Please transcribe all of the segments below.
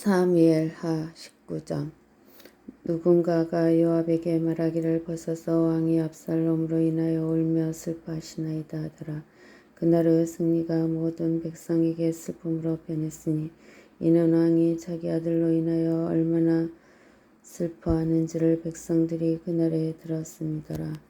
사무엘하 19장 누군가가 요압에게 말하기를 벗어서 왕이 압살롬으로 인하여 울며 슬퍼하시나이다 하더라. 그날의 승리가 모든 백성에게 슬픔으로 변했으니 이는 왕이 자기 아들로 인하여 얼마나 슬퍼하는지를 백성들이 그날에 들었습니다라.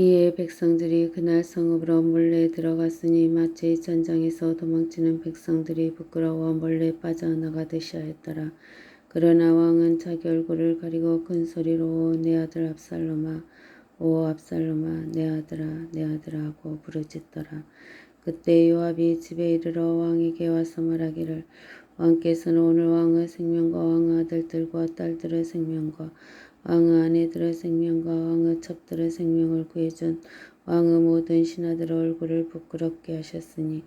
이에 백성들이 그날 성읍으로 몰래 들어갔으니 마치 전장에서 도망치는 백성들이 부끄러워 몰래 빠져나가듯이 하였더라. 그러나 왕은 자기 얼굴을 가리고 큰 소리로 내 아들 압살롬아 오 압살롬아 내 아들아 내 아들아 하고 부르짖더라. 그때 요압이 집에 이르러 왕에게 와서 말하기를 왕께서는 오늘 왕의 생명과 왕의 아들들과 딸들의 생명과 왕의 아내들의 생명과 왕의 첩들의 생명을 구해준 왕의 모든 신하들의 얼굴을 부끄럽게 하셨으니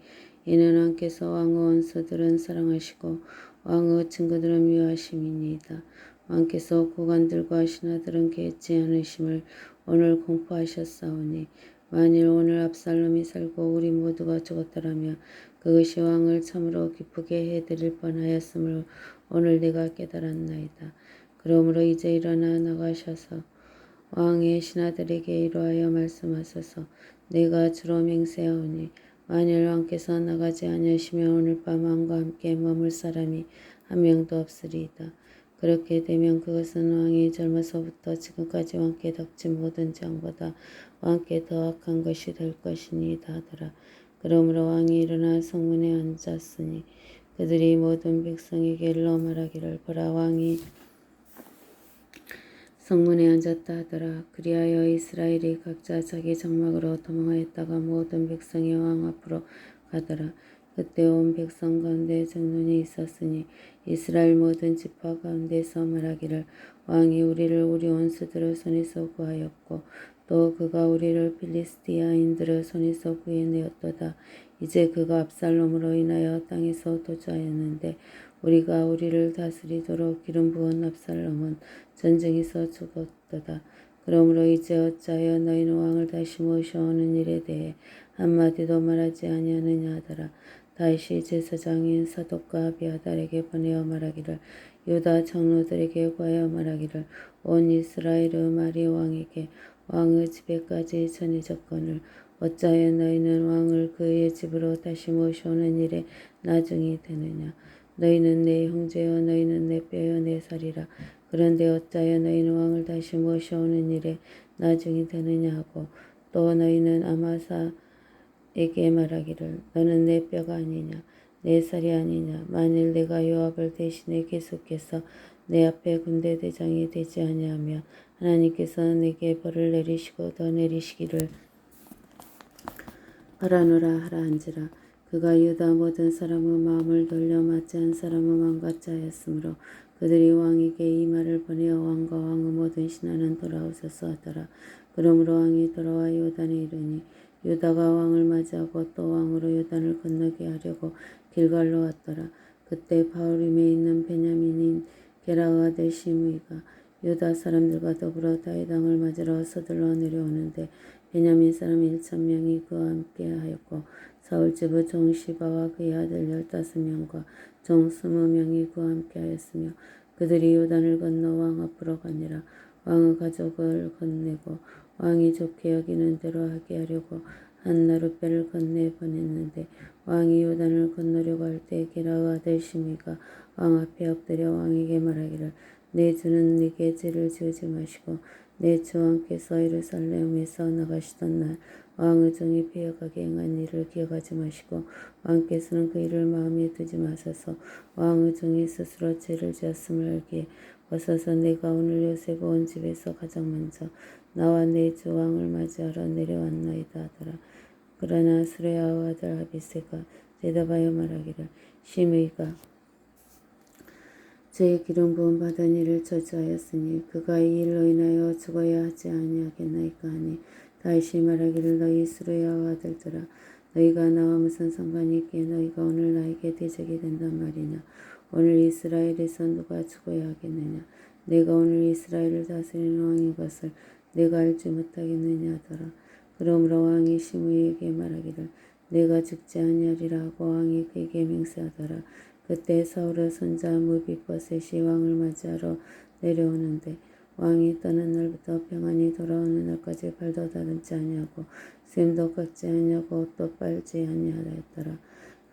이는 왕께서 왕의 원수들은 사랑하시고 왕의 친구들은 미워하심이니이다. 왕께서 고관들과 신하들은 개치 않으심을 오늘 공포하셨사오니 만일 오늘 압살롬이 살고 우리 모두가 죽었더라면 그것이 왕을 참으로 기쁘게 해드릴 뻔하였으므로 오늘 내가 깨달았나이다. 그러므로 이제 일어나 나가셔서 왕의 신하들에게 이러하여 말씀하소서 내가 주로 맹세하오니 만일 왕께서 나가지 아니하시면 오늘 밤 왕과 함께 머물 사람이 한 명도 없으리이다. 그렇게 되면 그것은 왕이 젊어서부터 지금까지 왕께 닥친 모든 장보다 왕께 더 악한 것이 될 것이니이다 하더라. 그러므로 왕이 일어나 성문에 앉았으니 그들이 모든 백성에게 일러 말하기를 보라 왕이 성문에 앉았다 하더라. 그리하여 이스라엘이 각자 자기 장막으로 도망하였다가 모든 백성이 왕 앞으로 가더라. 그때 온 백성 가운데 정론이 있었으니 이스라엘 모든 지파 가운데서 말하기를 왕이 우리를 우리 원수들의 손에서 구하였고 또 그가 우리를 필리스티아인들의 손에서 구해내었도다. 이제 그가 압살롬으로 인하여 땅에서 도주하였는데 우리가 우리를 다스리도록 기름 부은 압살롬은 전쟁에서 죽었도다. 그러므로 이제 어찌하여 너희는 왕을 다시 모셔오는 일에 대해 한마디도 말하지 아니하느냐 하더라. 다시 제사장인 사독과 아비아달에게 보내어 말하기를 유다 장로들에게 구하여 말하기를 온 이스라엘의 말이 왕에게 왕의 집에까지 전해졌거늘 어찌하여 너희는 왕을 그의 집으로 다시 모셔오는 일에 나중이 되느냐? 너희는 내 형제여 너희는 내 뼈여 내 살이라. 그런데 어찌하여 너희는 왕을 다시 모셔오는 일에 나중이 되느냐 하고 또 너희는 아마사에게 말하기를 너는 내 뼈가 아니냐 내 살이 아니냐? 만일 내가 요압을 대신해 계속해서 내 앞에 군대 대장이 되지 아니하며 하나님께서 내게 벌을 내리시고 더 내리시기를 하라노라 하라한지라 그가 유다 모든 사람의 마음을 돌려 맞지 한 사람의 하였으므로 그들이 왕에게 이 말을 보내어 왕과 왕의 모든 신하는 돌아오소서 하더라. 그러므로 왕이 돌아와 요단에 이르니 유다가 왕을 맞이하고 또 왕으로 요단을 건너게 하려고 길갈로 왔더라. 그때 바울임에 있는 베냐민인 게라의 아들 시므이가 유다 사람들과 더불어 다이당을 맞으러 서둘러 내려오는데 베냐민 사람 일천 명이 그와 함께 하였고 사울 집의 종 시바와 그의 아들 열다섯 명과 종 스무 명이 그와 함께 하였으며 그들이 요단을 건너 왕 앞으로 가니라. 왕의 가족을 건네고 왕이 좋게 여기는 대로 하게 하려고 한 나룻배를 건네 보냈는데 왕이 요단을 건너려고 할 때 게라의 아들 시미가 왕 앞에 엎드려 왕에게 말하기를 내 주는 네게 죄를 지우지 마시고 내 주 왕께서 예루살렘에서 나가시던 날 왕의 종이 배어가게 행한 일을 기억하지 마시고 왕께서는 그 일을 마음에 두지 마소서 왕의 종이 스스로 죄를 지었음을 알기에 어서서 내가 오늘 요셉 온 집에서 가장 먼저 나와 내 주 왕을 맞이하러 내려왔나이다 하더라. 그러나 수레아와 아들 아비세가 대답하여 말하기를 심의가 제 기름 부음 받은 일을 저주하였으니 그가 이 일로 인하여 죽어야 하지 아니하겠나이까 하니 다시 말하기를 너희 수레아와 아들들아 너희가 나와 무슨 상관이 있기에 너희가 오늘 나에게 대적이 된단 말이냐? 오늘 이스라엘에서 누가 죽어야 하겠느냐? 내가 오늘 이스라엘을 다스리는 왕인 것을 내가 알지 못하겠느냐 하더라. 그러므로 왕이 시므이에게 말하기를 내가 죽지 아니하리라 하고 왕이 그에게 맹세하더라. 그때 사울의 손자 무비버셋이 왕을 맞이하러 내려오는데 왕이 떠난 날부터 평안히 돌아오는 날까지 발도 다듬지 아니하고 샘도 깎지 아니하고 옷도 빨지 아니하였더라.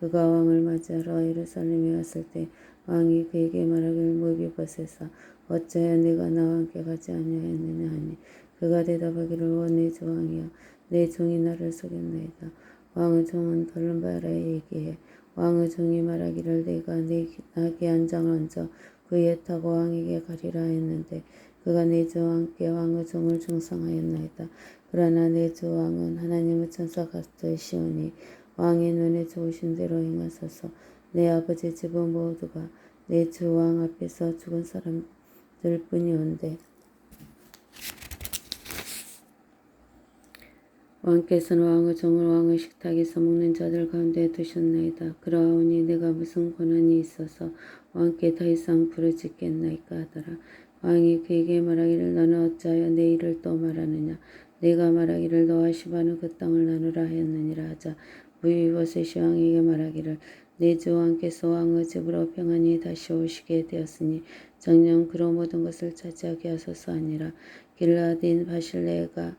그가 왕을 맞이하러 예루살렘에 왔을 때 왕이 그에게 말하기를 무비버셋아 어찌하여 네가 나와 함께 가지 아니하였느냐 하니 그가 대답하기를 원내 주 왕이여 내 종이 나를 속였나이다. 왕의 종은 들은 바라에 얘기해 왕의 종이 말하기를 내가 내 나귀 한 장을 얹어 그에 타고 왕에게 가리라 했는데 그가 내주 왕께 왕의 종을 중상하였나이다. 그러나 내 주 왕은 하나님의 천사 같으시오니 왕의 눈에 좋으신 대로 행하소서 내 아버지 집은 모두가 내 주 왕 앞에서 죽은 사람들 뿐이온데 왕께서는 왕의 종을 왕의 식탁에서 먹는 자들 가운데 두셨나이다. 그러하오니 내가 무슨 권한이 있어서 왕께 더 이상 부르짖겠나이까 하더라. 왕이 그에게 말하기를 너는 어찌하여 내 일을 또 말하느냐. 내가 말하기를 너와 시바는 그 땅을 나누라 하였느니라 하자. 무비버셋이 왕에게 말하기를 내 주 왕께서 왕의 집으로 평안히 다시 오시게 되었으니 정녕 그로 모든 것을 차지하게 하소서 아니라 길라딘 바실레가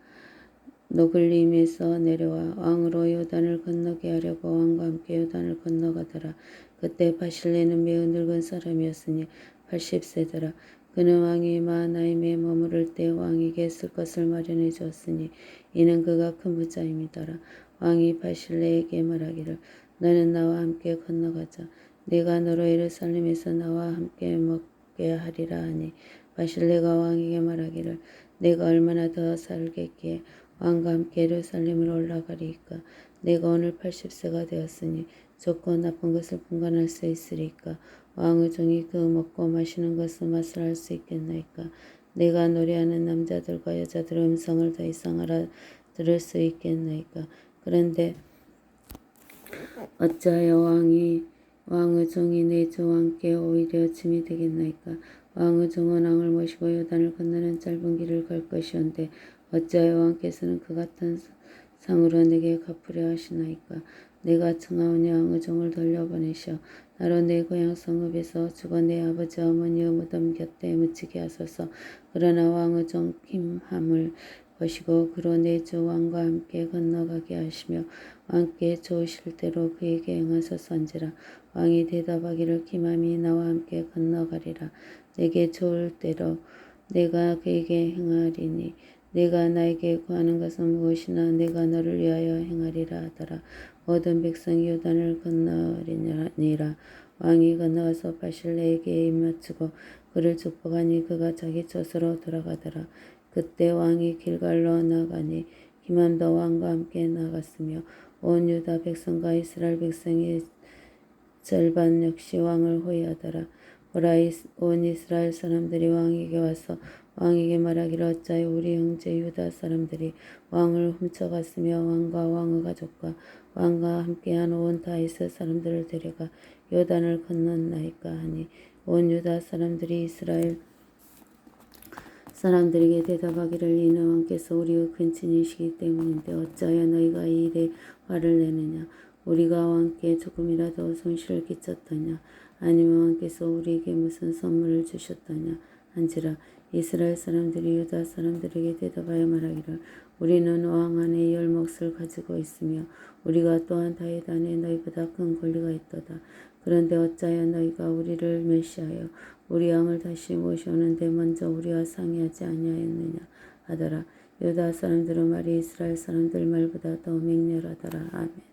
노글림에서 내려와 왕으로 요단을 건너게 하려고 왕과 함께 요단을 건너가더라. 그때 바실레는 매우 늙은 사람이었으니 80세더라. 그는 왕이 마하나임에 머무를 때 왕에게 쓸 것을 마련해 주었으니 이는 그가 큰 부자임이더라. 왕이 바실레에게 말하기를 너는 나와 함께 건너가자. 내가 너로 예루살렘에서 나와 함께 먹게 하리라 하니 바실레가 왕에게 말하기를 내가 얼마나 더 살겠기에 왕과 함께 예루살렘으로 올라가리이까? 내가 오늘 80세가 되었으니 좋고 나쁜 것을 분간할 수 있으리까? 왕의 종이 그 먹고 마시는 것을 맛을 알 수 있겠나이까? 내가 노래하는 남자들과 여자들의 음성을 더 이상 알아 들을 수 있겠나이까? 그런데 어찌하여 왕이 왕의 종이 내주 왕께 오히려 짐이 되겠나이까? 왕의 종은 왕을 모시고 요단을 건너는 짧은 길을 갈 것이온데 어찌하여 왕께서는 그 같은 상으로 내게 갚으려 하시나이까? 내가 청하오니 왕의 종을 돌려보내시어 나로 내 고향 성읍에서 죽어 내 아버지 어머니의 무덤 곁에 묻히게 하소서. 그러나 왕의 종 김함을 보시고 그로 내주 왕과 함께 건너가게 하시며 왕께 좋으실 대로 그에게 행하소서인지라. 왕이 대답하기를 김함이 나와 함께 건너가리라. 내게 좋을 대로 내가 그에게 행하리니 내가 나에게 구하는 것은 무엇이나 내가 너를 위하여 행하리라 하더라. 모든 백성이 요단을 건너리니라. 왕이 건너가서 바실레에게 입맞추고 그를 축복하니 그가 자기 젖으로 돌아가더라. 그때 왕이 길갈로 나가니 기만도 왕과 함께 나갔으며 온 유다 백성과 이스라엘 백성의 절반 역시 왕을 호위하더라. 보라 온 이스라엘 사람들이 왕에게 와서 왕에게 말하기를 어찌하여 우리 형제 유다 사람들이 왕을 훔쳐갔으며 왕과 왕의 가족과 왕과 함께한 온 다이스 사람들을 데려가 요단을 건넜나이까 하니 온 유다 사람들이 이스라엘 사람들에게 대답하기를 이는 왕께서 우리의 근친이시기 때문인데 어찌하여 너희가 이 일에 화를 내느냐? 우리가 왕께 조금이라도 손실을 끼쳤더냐? 아니면 왕께서 우리에게 무슨 선물을 주셨더냐? 한지라 이스라엘 사람들이 유다 사람들에게 대답하여 말하기를 우리는 왕 안에 열 몫을 가지고 있으며 우리가 또한 다윗 안에 너희보다 큰 권리가 있도다. 그런데 어찌하여 너희가 우리를 멸시하여 우리 왕을 다시 모셔오는데 먼저 우리와 상의하지 아니하였느냐 하더라. 유다 사람들은 말이 이스라엘 사람들 말보다 더 맹렬하더라. 아멘.